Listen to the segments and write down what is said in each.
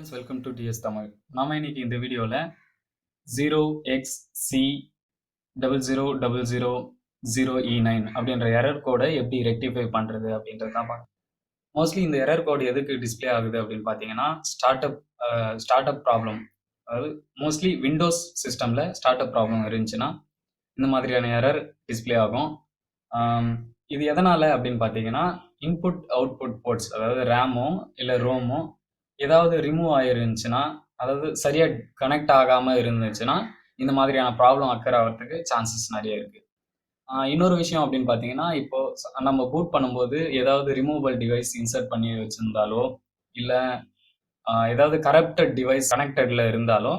Friends welcome to TS Tamil நாம் இன்னைக்கு இந்த வீடியோவில் zero X C double zero double zero zero E nine அப்படின்ற எரர் கோடை எப்படி ரெக்டிஃபை பண்ணுறது அப்படின்றது தான் பார்க்க மோஸ்ட்லி இந்த எரர் கோடு எதுக்கு டிஸ்பிளே ஆகுது அப்படின்னு பார்த்தீங்கன்னா start up start up problem அதாவது மோஸ்ட்லி விண்டோஸ் சிஸ்டமில் ஸ்டார்ட் அப் ப்ராப்ளம் இருந்துச்சுன்னா இந்த மாதிரியான எரர் டிஸ்பிளே ஆகும். இது எதனால் அப்படின்னு பார்த்தீங்கன்னா இன்புட் அவுட்புட் போர்ட்ஸ் அதாவது ரேமோ இல்லை ரோமோ ஏதாவது ரிமூவ் ஆயிருந்துச்சுன்னா அதாவது சரியாக கனெக்ட் ஆகாமல் இருந்துச்சுன்னா இந்த மாதிரியான ப்ராப்ளம் அக்கர் ஆகிறதுக்கு சான்சஸ் நிறைய இருக்குது இன்னொரு விஷயம் அப்படின்னு பார்த்தீங்கன்னா இப்போ நம்ம பூட் பண்ணும்போது ஏதாவது ரிமூவபிள் டிவைஸ் இன்சர்ட் பண்ணி வச்சுருந்தாலோ இல்லை ஏதாவது கரப்டட் டிவைஸ் கனெக்டடில் இருந்தாலோ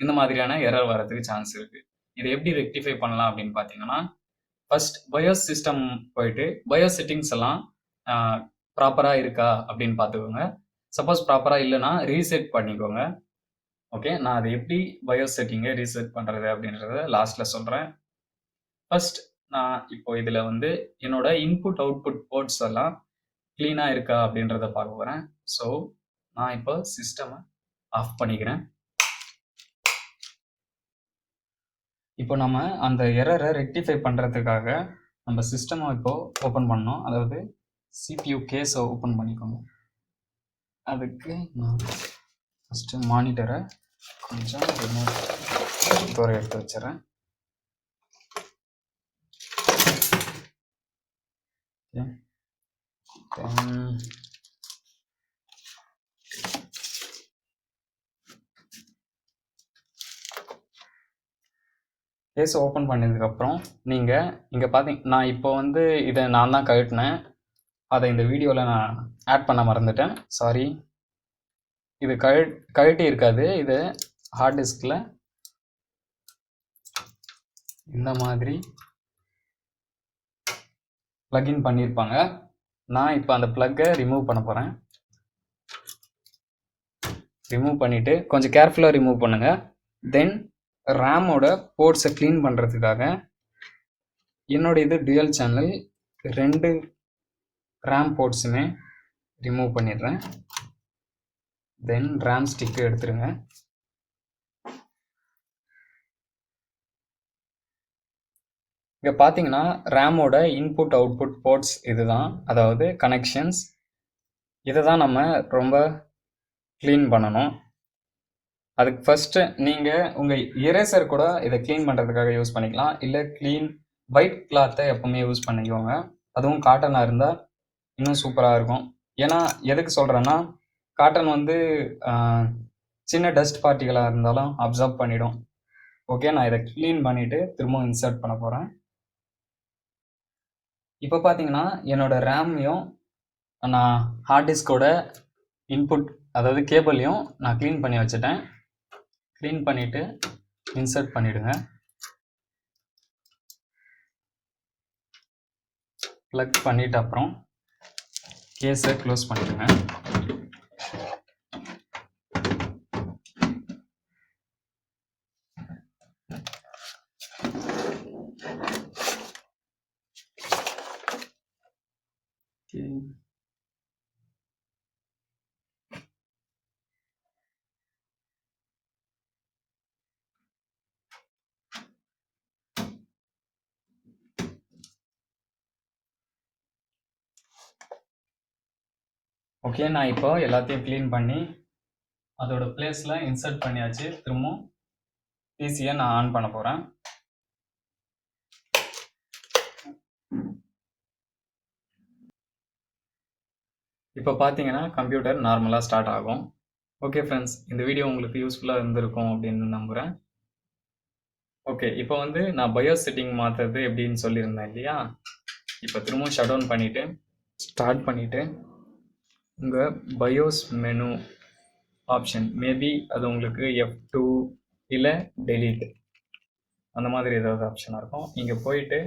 இந்த மாதிரியான எரர் வரதுக்கு சான்ஸ் இருக்குது இதை எப்படி ரெக்டிஃபை பண்ணலாம் அப்படின்னு பார்த்தீங்கன்னா ஃபர்ஸ்ட் பயோஸ் சிஸ்டம் போயிட்டு பயோ செட்டிங்ஸ் எல்லாம் ப்ராப்பராக இருக்கா அப்படின்னு பார்த்துக்கோங்க. சப்போஸ் ப்ராப்பராக இல்லைன்னா ரீசெட் பண்ணிக்கோங்க. ஓகே நான் அதை எப்படி பயோ செட்டிங்கை ரீசெட் பண்ணுறது அப்படின்றத லாஸ்ட்டில் சொல்கிறேன் ஃபர்ஸ்ட் நான் இப்போ இதில் வந்து என்னோட இன்புட் அவுட்புட் போர்ட்ஸ் எல்லாம் க்ளீனாக இருக்கா அப்படின்றத பார்க்க போகிறேன் ஸோ நான் இப்போ சிஸ்டமை ஆஃப் பண்ணிக்கிறேன். இப்போ நம்ம அந்த எரரை ரெக்டிஃபை பண்ணுறதுக்காக நம்ம சிஸ்டமை இப்போ ஓப்பன் பண்ணோம் அதாவது சிபியூ கேஸை ஓப்பன் பண்ணிக்கோங்க. அதுக்கு நான் ஃபஸ்ட்டு மானிட்டரை கொஞ்சம் ரிமோட் தூரம் எடுத்து வச்சிடறேன். கேஸ் ஓப்பன் பண்ணதுக்கப்புறம் நீங்கள் இங்கே பார்த்தீங்க நான் இப்போ வந்து இதை நான் தான் கழட்டினேன். அதை இந்த வீடியோவில் நான் ஆட் பண்ண மறந்துட்டேன். சாரி இது கழ கழட்டி இருக்காது. இது ஹார்ட் டிஸ்கில் இந்த மாதிரி ப்ளக்இன் பண்ணியிருப்பாங்க நான் இப்போ அந்த ப்ளக்கை ரிமூவ் பண்ண போகிறேன் ரிமூவ் பண்ணிவிட்டு கொஞ்சம் கேர்ஃபுல்லாக ரிமூவ் பண்ணுங்கள் தென் ரேமோட போர்ட்ஸை க்ளீன் பண்ணுறதுக்காக என்னோட இது டுயல் சேனல் ரெண்டு ரேம் போர்ட்ஸுமே ரிமூவ் பண்ணிடுறேன். தென் ரேம் ஸ்டிக்கு எடுத்துருங்க இங்கே பார்த்தீங்கன்னா ரேமோட இன்புட் அவுட்புட் போர்ட்ஸ் இதுதான். அதாவது கனெக்ஷன்ஸ் இதை தான் நம்ம ரொம்ப க்ளீன் பண்ணணும். அதுக்கு ஃபஸ்ட்டு நீங்கள் உங்கள் இரேசர் கூட இதை க்ளீன் பண்ணுறதுக்காக யூஸ் பண்ணிக்கலாம். இல்லை க்ளீன் ஒயிட் கிளாத்தை எப்பவுமே யூஸ் பண்ணிக்கோங்க. அதுவும் காட்டனாக இருந்தால் இன்னும் சூப்பராக இருக்கும். ஏன்னா எதுக்கு சொல்கிறேன்னா காட்டன் வந்து சின்ன டஸ்ட் பார்ட்டிகளாக இருந்தாலும் அப்சர்வ் பண்ணிடும். ஓகே நான் இதை க்ளீன் பண்ணிவிட்டு திரும்பவும் இன்சர்ட் பண்ண போகிறேன் இப்போ பார்த்தீங்கன்னா என்னோடய ரேமையும் நான் ஹார்ட் டிஸ்கோட இன்புட் அதாவது கேபிளையும் நான் க்ளீன் பண்ணி வச்சுட்டேன். க்ளீன் பண்ணிவிட்டு இன்சர்ட் பண்ணிவிடுங்க ப்ளக் பண்ணிவிட்டு அப்புறம் கேஸை க்ளோஸ் பண்ணிடுங்க Okay. ஓகே நான் இப்போ எல்லாத்தையும் க்ளீன் பண்ணி அதோட பிளேஸில் இன்சர்ட் பண்ணியாச்சு. திரும்பவும் பிசியை நான் ஆன் பண்ண போகிறேன் இப்போ பார்த்தீங்கன்னா கம்ப்யூட்டர் நார்மலாக ஸ்டார்ட் ஆகும். ஓகே ஃப்ரெண்ட்ஸ் இந்த வீடியோ உங்களுக்கு யூஸ்ஃபுல்லாக இருந்திருக்கும் அப்படின்னு நம்புகிறேன் ஓகே இப்போ வந்து நான் பயோ செட்டிங் மாற்றுறது எப்படின்னு சொல்லியிருந்தேன் இல்லையா? இப்போ திரும்பவும் ஷட் டவுன் பண்ணிவிட்டு ஸ்டார்ட் பண்ணிவிட்டு உங்கள் பயோஸ் மெனு ஆப்ஷன் மேபி அது உங்களுக்கு எஃப் டூ இல்லை டெலீட் அந்த மாதிரி ஏதாவது ஆப்ஷனாக இருக்கும். இங்கே போயிட்டு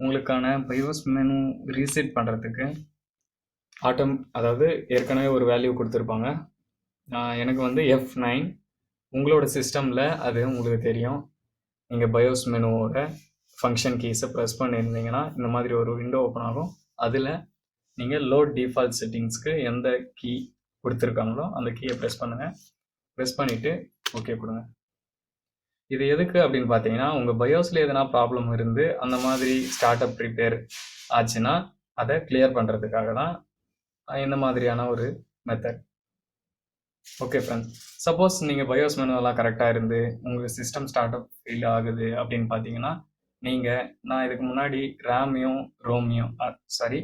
உங்களுக்கான பயோஸ் மெனு ரீசெட் பண்ணுறதுக்கு ஆட்டம் அதாவது ஏற்கனவே ஒரு வேல்யூ கொடுத்துருப்பாங்க. எனக்கு வந்து எஃப் நைன் உங்களோட சிஸ்டமில் அது உங்களுக்கு தெரியும். நீங்கள் பயோஸ் மெனுவோட ஃபங்க்ஷன் கீஸை ப்ரெஸ் பண்ணியிருந்தீங்கன்னா இந்த மாதிரி ஒரு விண்டோ ஓப்பன் ஆகும். அதில் நீங்கள் லோட் டிஃபால்ட் செட்டிங்ஸ்க்கு எந்த கீ கொடுத்துருக்காங்களோ அந்த கீயை ப்ரெஸ் பண்ணுங்கள் ப்ரெஸ் பண்ணிவிட்டு ஓகே கொடுங்க. இது எதுக்கு அப்படின்னு பார்த்தீங்கன்னா உங்கள் பயோஸில் எதனா ப்ராப்ளம் இருந்து அந்த மாதிரி ஸ்டார்ட் அப் ரிப்பேர் ஆச்சுன்னா அதை கிளியர் பண்ணுறதுக்காக தான் இந்த மாதிரியான ஒரு மெத்தட் ஓகே ஃப்ரெண்ட்ஸ் சப்போஸ் நீங்கள் பயோஸ் மெனுவெல்லாம் கரெக்டாக இருந்து உங்கள் சிஸ்டம் ஸ்டார்ட் அப் ஃபெயில் ஆகுது அப்படின்னு பார்த்தீங்கன்னா நீங்கள் நான் இதுக்கு முன்னாடி ரேமையும் ரோமையும் சாரி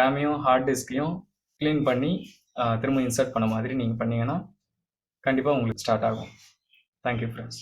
ரேமையும் ஹார்ட் டிஸ்கையும் க்ளீன் பண்ணி திரும்ப இன்சர்ட் பண்ண மாதிரி நீங்கள் பண்ணீங்கன்னா கண்டிப்பாக உங்களுக்கு ஸ்டார்ட் ஆகும். Thank you friends